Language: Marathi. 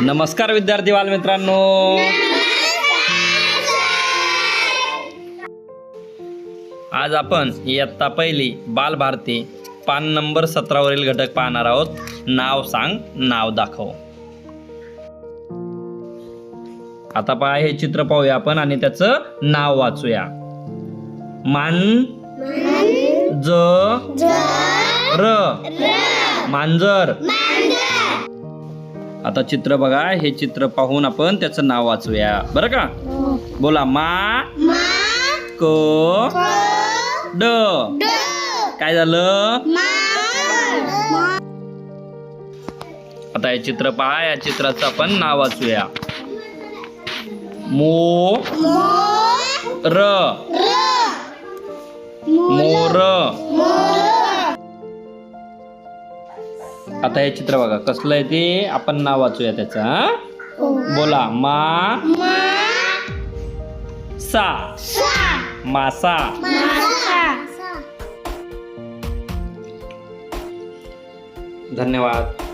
नमस्कार विद्यार्थी बालमित्रांनो. आज आपण इयत्ता पहिली बालभारती पान नंबर सतरावरील घटक पाहणार आहोत. नाव सांग नाव दाखव. आता पहा हे चित्र पाहूया आपण आणि त्याचं नाव वाचूया. मान ज र. मांजर आता चित्र बघा हे चित्र पाहून आपण त्याचं नाव वाचूया. बरं का? बोला मा क ड. काय झालं? आता हे चित्र पहा या चित्राचं आपण नाव वाचूया. मो र. मोर. आता हे चित्र बघा कसलं आहे ते? आपण नाव वाचूया त्याचं हा? बोला मा सा मासा. धन्यवाद.